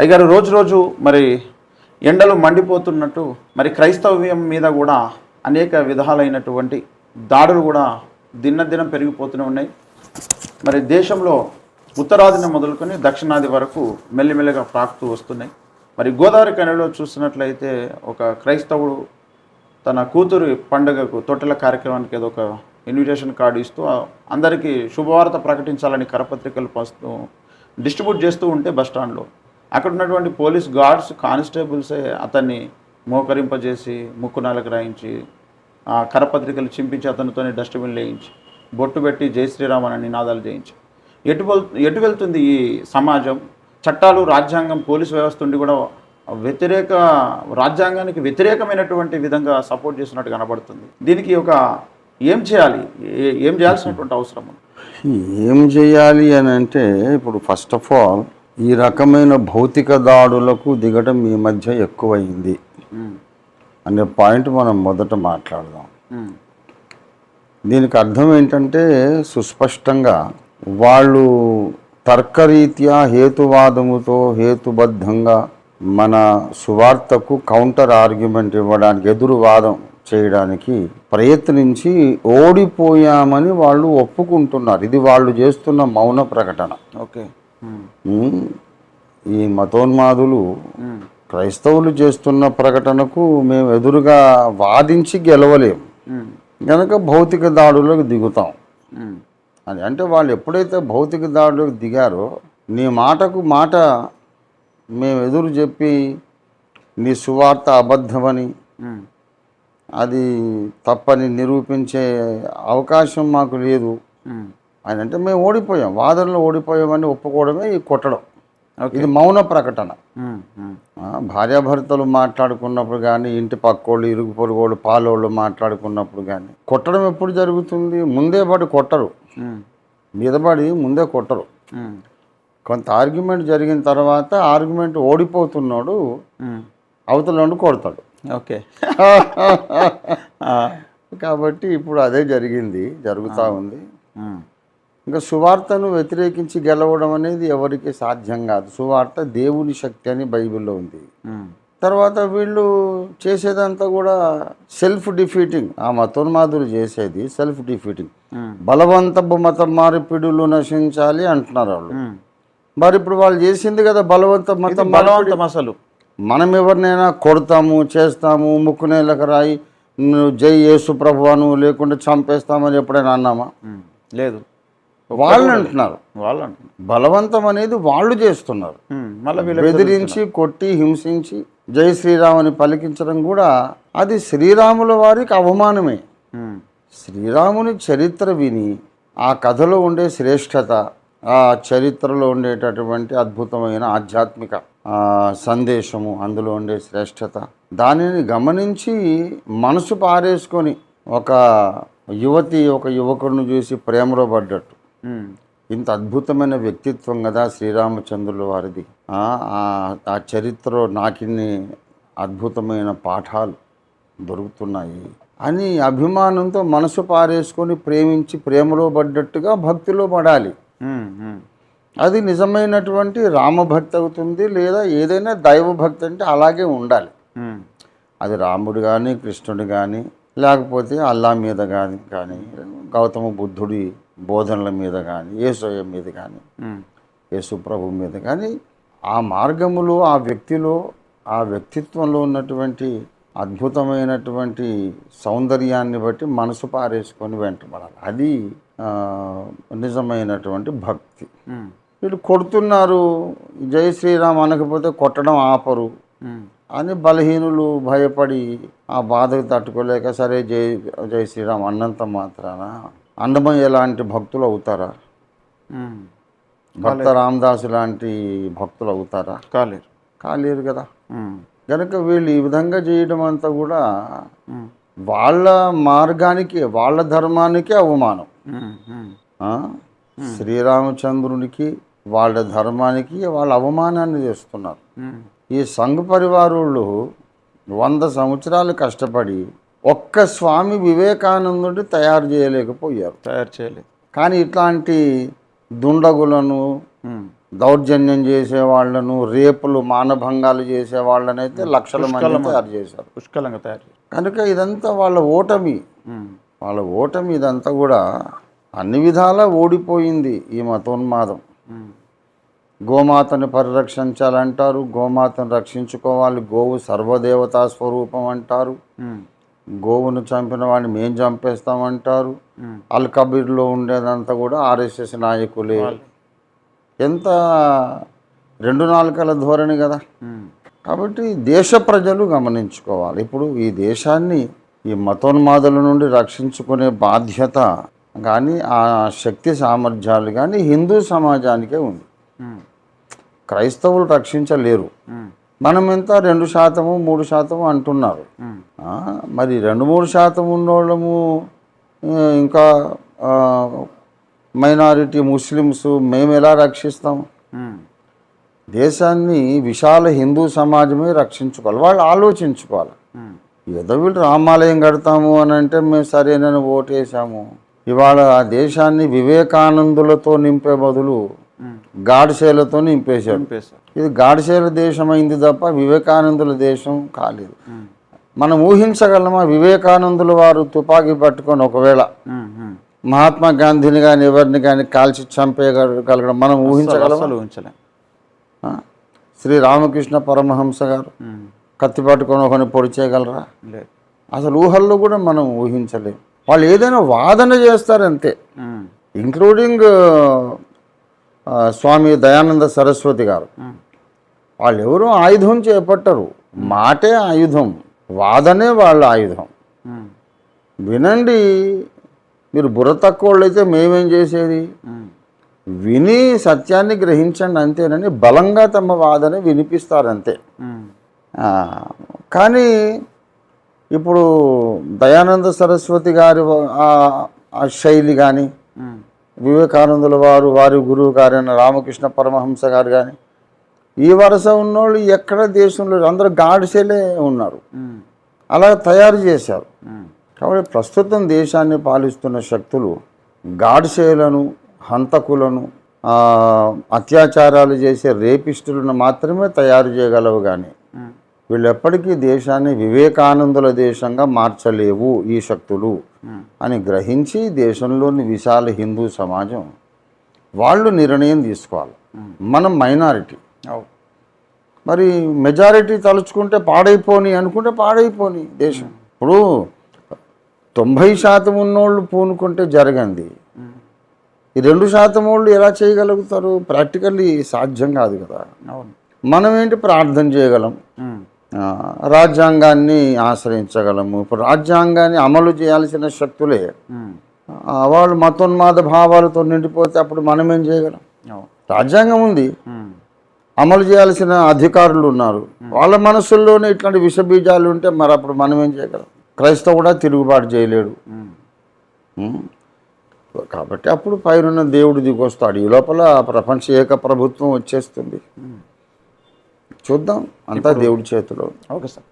అయ్యగారు రోజు రోజు మరి ఎండలు మండిపోతున్నట్టు మరి క్రైస్తవ్యం మీద కూడా అనేక విధాలైనటువంటి దాడులు కూడా దినదినం పెరిగిపోతూనే ఉన్నాయి. మరి దేశంలో ఉత్తరాదిన మొదలుకొని దక్షిణాది వరకు మెల్లిమెల్లిగా ప్రాకుతూ వస్తున్నాయి. మరి గోదావరి కనిలో చూసినట్లయితే ఒక క్రైస్తవుడు తన కూతురు పండుగకు తొట్టెల కార్యక్రమానికి ఏదో ఒక ఇన్విటేషన్ కార్డు ఇస్తూ అందరికీ శుభవార్త ప్రకటించాలని కరపత్రికలు పంచుతూ డిస్ట్రిబ్యూట్ చేస్తూ ఉంటే బస్ స్టాండ్లో. అక్కడ ఉన్నటువంటి పోలీస్ గార్డ్స్ కానిస్టేబుల్సే అతన్ని మోకరింపజేసి ముక్కు నాలకు రాయించి కరపత్రికలు చింపించి అతనితోనే డస్ట్బిన్ వేయించి బొట్టు పెట్టి జై శ్రీరామ్ అని నినాదాలు చేయించి. ఎటు ఎటు వెళ్తుంది ఈ సమాజం? చట్టాలు రాజ్యాంగం పోలీస్ వ్యవస్థ ఉండి కూడా వ్యతిరేక రాజ్యాంగానికి వ్యతిరేకమైనటువంటి విధంగా సపోర్ట్ చేసినట్టు కనబడుతుంది. దీనికి ఒక ఏం చేయాలి? ఏం చేయాల్సినటువంటి అవసరం ఏం చేయాలి అని అంటే ఇప్పుడు ఫస్ట్ ఆఫ్ ఆల్ ఈ రకమైన భౌతిక దాడులకు దిగడం ఈ మధ్య ఎక్కువైంది. అనే పాయింట్ మనం మొదట మాట్లాడదాం. దీనికి అర్థం ఏంటంటే సుస్పష్టంగా వాళ్ళు తర్కరీత్యా హేతువాదముతో హేతుబద్ధంగా మన సువార్తకు కౌంటర్ ఆర్గ్యుమెంట్ ఇవ్వడానికి ఎదురు వాదం చేయడానికి ప్రయత్నించి ఓడిపోయామని వాళ్ళు ఒప్పుకుంటున్నారు. ఇది వాళ్ళు చేస్తున్న మౌన ప్రకటన. ఓకే. ఈ మతోన్మాదులు క్రైస్తవులు చేస్తున్న ప్రకటనకు మేము ఎదురుగా వాదించి గెలవలేము కనుక భౌతిక దాడులకు దిగుతాం. అని అంటే వాళ్ళు ఎప్పుడైతే భౌతిక దాడులకు దిగారో నీ మాటకు మాట మేము ఎదురు చెప్పి నీ సువార్త అబద్ధమని అది తప్పని నిరూపించే అవకాశం మాకు లేదు. అని అంటే మేము ఓడిపోయాం. వాదనలో ఓడిపోయామని ఒప్పుకోవడమే ఈ కొట్టడం. ఇది మౌన ప్రకటన. భార్యాభర్తలు మాట్లాడుకున్నప్పుడు కానీ ఇంటి పక్కోళ్ళు ఇరుగు పొరుగోళ్ళు పాలోళ్ళు మాట్లాడుకున్నప్పుడు కానీ కొట్టడం ఎప్పుడు జరుగుతుంది? ముందే పడి కొట్టరు. ఉమ్, మీద కొట్టరు. కొంత ఆర్గ్యుమెంట్ జరిగిన తర్వాత ఆర్గ్యుమెంట్ ఓడిపోతున్నాడు. అవతల కొడతాడు. ఓకే. కాబట్టి ఇప్పుడు అదే జరిగింది జరుగుతూ ఉంది. ఇంకా సువార్తను వ్యతిరేకించి గెలవడం అనేది ఎవరికి సాధ్యం కాదు. సువార్త దేవుని శక్తి అని బైబిల్లో ఉంది. తర్వాత వీళ్ళు చేసేదంతా కూడా సెల్ఫ్ డిఫీటింగ్. ఆ మతోన్మాదులు చేసేది సెల్ఫ్ డిఫీటింగ్. బలవంతపు మత మార్పిడులు నశించాలి అంటున్నారు వాళ్ళు. మరి ఇప్పుడు వాళ్ళు చేసింది కదా బలవంత మతం బలవంతం అసలు. మనం ఎవరినైనా కొడతాము చేస్తాము ముక్కు నేలకు రాయి జై యేసు ప్రభువాను లేకుంటే చంపేస్తామని ఎప్పుడైనా అన్నామా? లేదు. వాళ్ళు అంటున్నారు. వాళ్ళు అంటున్నారు బలవంతం అనేది వాళ్ళు చేస్తున్నారు. మళ్ళీ బెదిరించి కొట్టి హింసించి జై శ్రీరామ్ అని పలికించడం కూడా అది శ్రీరాముల వారికి అవమానమే. శ్రీరాముని చరిత్ర విని ఆ కథలో ఉండే శ్రేష్టత ఆ చరిత్రలో ఉండేటటువంటి అద్భుతమైన ఆధ్యాత్మిక సందేశము అందులో ఉండే శ్రేష్టత దానిని గమనించి మనసు పారేసుకొని ఒక యువతి ఒక యువకుడిని చూసి ప్రేమలో పడ్డట్టు. ఇంత అద్భుతమైన వ్యక్తిత్వం కదా శ్రీరామచంద్రుల వారిది. ఆ, చరిత్రలో నాకిన్ని అద్భుతమైన పాఠాలు దొరుకుతున్నాయి అని అభిమానంతో మనసు పారేసుకొని ప్రేమించి ప్రేమలో పడ్డట్టుగా భక్తిలో పడాలి. అది నిజమైనటువంటి రామభక్తి అవుతుంది లేదా ఏదైనా దైవభక్తి అంటే అలాగే ఉండాలి. అది రాముడు కానీ కృష్ణుడు కానీ లేకపోతే అల్లా మీద కానీ కానీ గౌతమ బుద్ధుడి బోధనల మీద కానీ యేసయ్య మీద కానీ యేసు ప్రభు మీద కానీ ఆ మార్గములో ఆ వ్యక్తిలో ఆ వ్యక్తిత్వంలో ఉన్నటువంటి అద్భుతమైనటువంటి సౌందర్యాన్ని బట్టి మనసు పారేసుకొని వెంటబడాలి. అది నిజమైనటువంటి భక్తి. వీళ్ళు కొడుతున్నారు జై శ్రీరామ్ అనకపోతే కొట్టడం ఆపరు. అని బలహీనులు భయపడి ఆ బాధకు తట్టుకోలేక సరే జై జై శ్రీరామ్ అన్నంత మాత్రాన అన్నమయ్య లాంటి భక్తులు అవుతారా. భక్త రామదాసు లాంటి భక్తులు అవుతారా? కాలేరు. కాలేరు కదా. కనుక వీళ్ళు ఈ విధంగా చేయడం అంతా కూడా వాళ్ళ మార్గానికి వాళ్ళ ధర్మానికి అవమానం? శ్రీరామచంద్రునికి వాళ్ళ ధర్మానికి వాళ్ళ అవమానాన్ని చేస్తున్నారు. ఈ సంఘ పరివారులు వంద సంవత్సరాలు కష్టపడి ఒక్క స్వామి వివేకానందుడిని తయారు చేయలేకపోయారు తయారు చేయలేదు కానీ ఇట్లాంటి దుండగులను దౌర్జన్యం చేసే వాళ్ళను రేపులు మానభంగాలు చేసే వాళ్ళనైతే లక్షల మంది తయారు చేశారు పుష్కలంగా తయారు చేశారు. కనుక ఇదంతా వాళ్ళ ఓటమి. వాళ్ళ ఓటమి ఇదంతా కూడా అన్ని విధాలా ఓడిపోయింది ఈ మతోన్మాదం. గోమాతను పరిరక్షించాలంటారు గోమాతను రక్షించుకోవాలి గోవు సర్వదేవతా స్వరూపం అంటారు. గోవును చంపిన వాడిని మేం చంపేస్తామంటారు. అల్ కబీర్లో ఉండేదంతా కూడా ఆర్ఎస్ఎస్ నాయకులే. ఎంత రెండు నాలుకల ధోరణి కదా. కాబట్టి దేశ ప్రజలు గమనించుకోవాలి. ఇప్పుడు ఈ దేశాన్ని ఈ మతోన్మాదుల నుండి రక్షించుకునే బాధ్యత కానీ ఆ శక్తి సామర్థ్యాలు కానీ హిందూ సమాజానికే ఉంది. క్రైస్తవులు రక్షించలేరు. ఉమ్. మనం ఎంత రెండు శాతము మూడు శాతము అంటున్నారు మరి రెండు మూడు శాతం ఉన్నోళ్ళము ఇంకా మైనారిటీ ముస్లిమ్స్ మేము ఎలా రక్షిస్తాం. దేశాన్ని విశాల హిందూ సమాజమే రక్షించుకోవాలి వాళ్ళు ఆలోచించుకోవాలి. ఏదో వీళ్ళు రామాలయం కడతాము అని అంటే మేము సరేనని ఓటేసాము ఇవాళ ఆ దేశాన్ని వివేకానందులతో నింపే బదులు. గాడిసేలతో నింపేశారు చంపేశారు ఇది గాడిసేల దేశం అయింది తప్ప వివేకానందుల దేశం కాలేదు. మనం ఊహించగలమా వివేకానందుల వారు తుపాకీ పట్టుకొని ఒకవేళ. మహాత్మా గాంధీని కానీ ఎవరిని కానీ కాల్చి చంపేయగలగడం మనం ఉంచలేం ఆ? శ్రీ రామకృష్ణ పరమహంస గారు. కత్తి పట్టుకొని ఒకరిని పొడి చేయగలరా అసలు ఊహల్లో కూడా మనం ఊహించలేం వాళ్ళు ఏదైనా వాదన చేస్తారంతే. ఇంక్లూడింగ్ స్వామి దయానంద సరస్వతి గారు. వాళ్ళు ఎవరు ఆయుధం చేపట్టరు మాటే ఆయుధం వాదనే వాళ్ళ ఆయుధం. వినండి మీరు బుర్ర తక్కువ వాళ్ళైతే మేమేం చేసేది. విని సత్యాన్ని గ్రహించండి అంతేనని బలంగా తమ వాదన వినిపిస్తారంతే కానీ ఇప్పుడు దయానంద సరస్వతి గారి ఆ- శైలి కానీ. వివేకానందుల వారు వారి గురువు గారైన రామకృష్ణ పరమహంస గారు కానీ ఈ వరుస ఉన్నోళ్ళు ఎక్కడ దేశంలో. అందరూ గాడిసేలే ఉన్నారు. అలా తయారు చేశారు. కాబట్టి ప్రస్తుతం దేశాన్ని పాలిస్తున్న శక్తులు గాడ్సేలను హంతకులను అత్యాచారాలు చేసే రేపిస్టులను మాత్రమే తయారు చేయగలవు కానీ ఉమ్. వీళ్ళు ఎప్పటికీ దేశాన్ని వివేకానందుల దేశంగా మార్చలేవు ఈ శక్తులు. అని గ్రహించి దేశంలోని విశాల హిందూ సమాజం వాళ్ళు నిర్ణయం తీసుకోవాలి. మనం మైనారిటీ. మరి మెజారిటీ తలుచుకుంటే పాడైపోని అనుకుంటే పాడైపోని దేశం. ఇప్పుడు తొంభై శాతం ఉన్నోళ్ళు పూనుకుంటే జరగంది. ఈ రెండు శాతం వాళ్ళు ఎలా చేయగలుగుతారు? ప్రాక్టికల్లీ సాధ్యం కాదు కదా. అవును. మనం ఏంటి ప్రార్థన చేయగలం? రాజ్యాంగాన్ని ఆశ్రయించగలము. ఇప్పుడు రాజ్యాంగాన్ని అమలు చేయాల్సిన శక్తులే. వాళ్ళు మతోన్మాద భావాలతో నిండిపోతే అప్పుడు మనం ఏం చేయగలం? రాజ్యాంగం ఉంది. అమలు చేయాల్సిన అధికారులు ఉన్నారు. వాళ్ళ మనసుల్లోనే ఇట్లాంటి విషబీజాలు ఉంటే మరి అప్పుడు మనం ఏం చేయగలం? క్రైస్తవ కూడా తిరుగుబాటు చేయలేడు? కాబట్టి అప్పుడు పైన దేవుడు దిగొస్తాడు. ఈ లోపల ప్రపంచ ఏక ప్రభుత్వం వచ్చేస్తుంది. చూద్దాం. అంతా దేవుడి చేతిలో. Okay sir.